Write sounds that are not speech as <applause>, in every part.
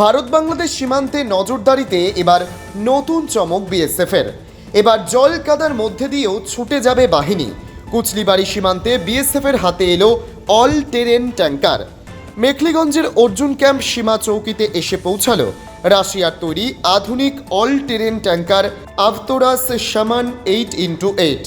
ভারত বাংলাদেশ সীমান্তে নজরদারিতে এবার নতুন চমক বিএসএফের। এবার জল কাদার মধ্যে দিয়েও ছুটে যাবে বাহিনী। কুচলিবাড়ি সীমান্তে বিএসএফের হাতে এলো অল টেরেন ট্যাঙ্কার। মেখলিগঞ্জের অর্জুন ক্যাম্প সীমা চৌকিতে এসে পৌঁছালো। রাশিয়ার তৈরি আধুনিক অল টেরেন ট্যাঙ্কার আভতোরাস সামান এইট ইন্টু এইট।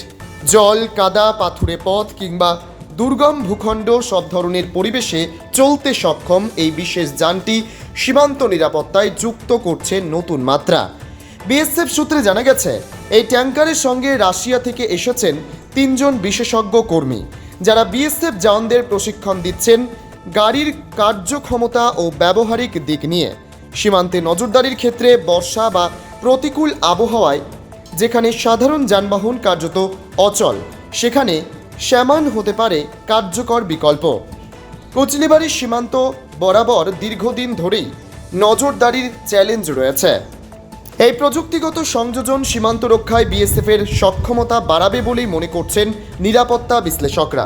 জল, কাদা, পাথুরে পথ কিংবা দুর্গম ভূখণ্ড সব ধরনের পরিবেশে চলতে সক্ষম এই বিশেষ যানটি সীমান্ত নিরাপত্তায় যুক্ত করছে নতুন মাত্রা। বিএসএফ সূত্রে জানা গেছে, এই ট্যাঙ্কারের সঙ্গে রাশিয়া থেকে এসেছেন তিনজন বিশেষজ্ঞ কর্মী, যারা বিএসএফ জওয়ানদের প্রশিক্ষণ দিচ্ছেন গাড়ির কার্যক্ষমতা ও ব্যবহারিক দিক নিয়ে। সীমান্তে নজরদারির ক্ষেত্রে বর্ষা বা প্রতিকূল আবহাওয়ায়, যেখানে সাধারণ যানবাহন কার্যত অচল, সেখানে শ্যামান হতে পারে কার্যকর বিকল্প। কোচলিবাড়ির সীমান্ত বরাবর দীর্ঘদিন ধরেই নজরদারির চ্যালেঞ্জ রয়েছে। এই প্রযুক্তিগত সংযোজন সীমান্ত রক্ষায় বিএসএফের সক্ষমতা বাড়াবে বলেই মনে করছেন নিরাপত্তা বিশ্লেষকরা।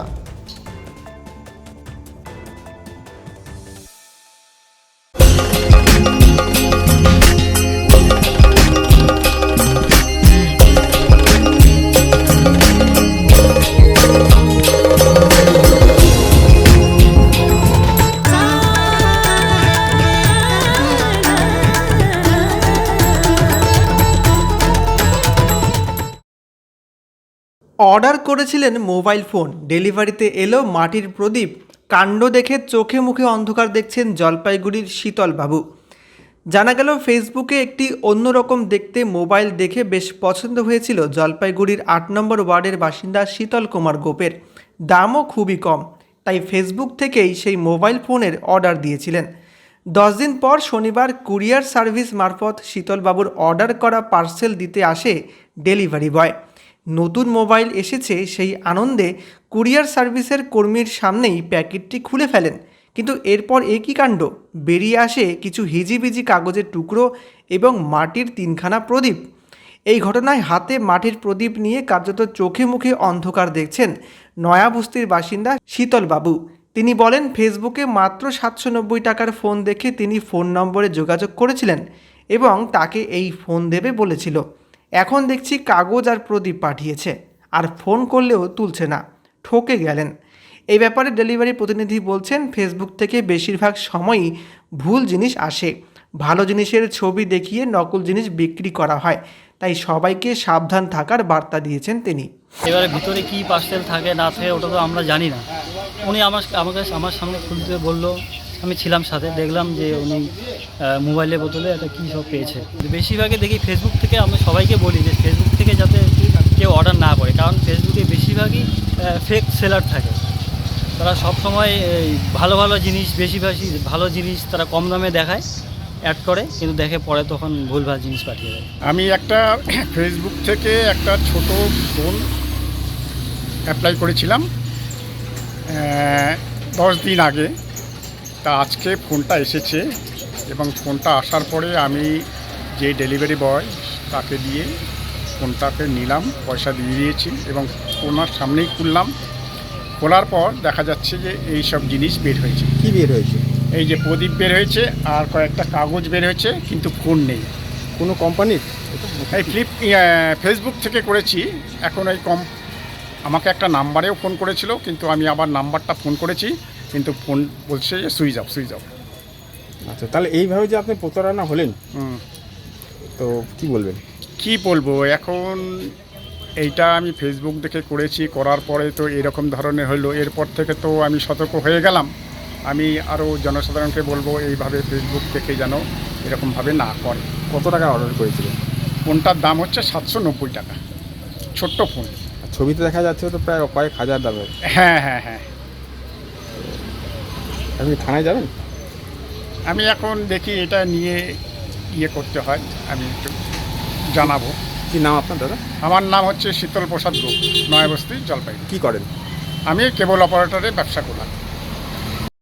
অর্ডার করেছিলেন মোবাইল ফোন। ডেলিভারিতে এলো মাটির প্রদীপ। কাণ্ড দেখে চোখে মুখে অন্ধকার দেখছেন জলপাইগুড়ির শীতল বাবু জানা গেল, ফেসবুকে একটি অন্যরকম দেখতে মোবাইল দেখে বেশ পছন্দ হয়েছিল জলপাইগুড়ির আট নম্বর ওয়ার্ডের বাসিন্দা শীতল কুমার গোপের। দামও খুবই কম, তাই ফেসবুক থেকেই সেই মোবাইল ফোনের অর্ডার দিয়েছিলেন। দশ দিন পর শনিবার কুরিয়ার সার্ভিস মারফত শীতলবাবুর অর্ডার করা পার্সেল দিতে আসে ডেলিভারি বয়। নতুন মোবাইল এসেছে সেই আনন্দে কুরিয়ার সার্ভিসের কর্মীর সামনেই প্যাকেটটি খুলে ফেলেন। কিন্তু এরপর এ কী কাণ্ড, বেরিয়ে আসে কিছু হিজিবিজি কাগজের টুকরো এবং মাটির তিনখানা প্রদীপ। এই ঘটনায় হাতে মাটির প্রদীপ নিয়ে কার্যত চোখে মুখে অন্ধকার দেখছেন নয়াবস্তির বাসিন্দা শীতলবাবু তিনি বলেন, ফেসবুকে মাত্র সাতশো নব্বই টাকার ফোন দেখে তিনি ফোন নম্বরে যোগাযোগ করেছিলেন এবং তাকে এই ফোন দেবে বলেছিল। এখন দেখছি কাগজ আর প্রদীপ পাঠিয়েছে, আর ফোন করলেও তুলছে না, ঠকে গেলেন। এই ব্যাপারে ডেলিভারি প্রতিনিধি বলছেন, ফেসবুক থেকে বেশিরভাগ সময়ই ভুল জিনিস আসে। ভালো জিনিসের ছবি দেখিয়ে নকল জিনিস বিক্রি করা হয়, তাই সবাইকে সাবধান থাকার বার্তা দিয়েছেন তিনি। এবারে ভিতরে কি পার্সেল থাকে না থাকে ওটা তো আমরা জানি না। উনি আমার আমাকে, আমার সামনে খুলতে বলল আমি ছিলাম সাথে, দেখলাম যে উনি মোবাইলের বদলে একটা কী সব পেয়েছে। বেশিরভাগে দেখি ফেসবুক থেকে আমি সবাইকে বলি যে ফেসবুক থেকে যাতে কেউ অর্ডার না করে, কারণ ফেসবুকে বেশিরভাগই ফেক সেলার থাকে। তারা সব সময় ভালো ভালো জিনিস বেশি বেশি ভালো জিনিস তারা কম দামে দেখায় অ্যাড করে, কিন্তু দেখে পরে তখন ভুলভাল জিনিস পাঠিয়ে দেয়। আমি একটা <coughs> ফেসবুক থেকে একটা ছোট ফোন অ্যাপ্লাই করেছিলাম দশ দিন আগে। তা আজকে ফোনটা এসেছে এবং ফোনটা আসার পরে আমি যে ডেলিভারি বয় তাকে দিয়ে ফোনটাকে নিলাম পয়সা দিয়ে দিয়েছি এবং ওনার সামনেই খুললাম। খোলার পর দেখা যাচ্ছে যে এই সব জিনিস বের হয়েছে। কি বের হয়েছে? এই যে প্রদীপ বের হয়েছে আর কয়েকটা কাগজ বের হয়েছে কিন্তু ফোন নেই। কোনো কোম্পানির এই ফ্লিপ ফেসবুক থেকে করেছি। এখন এই কম আমাকে একটা নাম্বারেও ফোন করেছিল কিন্তু আমি আবার নাম্বারটা ফোন করেছি। কিন্তু ফোন বলছে যে সুইচ অফ সুইচ অফ। আচ্ছা তাহলে এইভাবে যে আপনি প্রতারণা হলেন হুম। তো কি বলবেন? কী বলব এখন এইটা আমি ফেসবুক দেখে করেছি করার পরে তো এরকম ধরনের হলো। এরপর থেকে তো আমি সতর্ক হয়ে গেলাম। আমি আরও জনসাধারণকে বলব এইভাবে ফেসবুক থেকে যেন এরকমভাবে না করে। কত টাকা অর্ডার করেছিলেন? ফোনটার দাম হচ্ছে সাতশো নব্বই টাকা। ছোট্ট ফোন। ছবিতে দেখা যাচ্ছে তো প্রায় কয়েক হাজার দামের। হ্যাঁ হ্যাঁ হ্যাঁ। আপনি থানায় যাবেন? আমি এখন দেখি এটা নিয়ে ইয়ে করতে হয় আমি একটু জানাব। কি নাম আপনার দাদা? আমার নাম হচ্ছে শীতল প্রসাদ গ্রুপ নয়াবস্তি জলপাইগুড়ি। কী করেন? আমি কেবল অপারেটরে ব্যবসা করলাম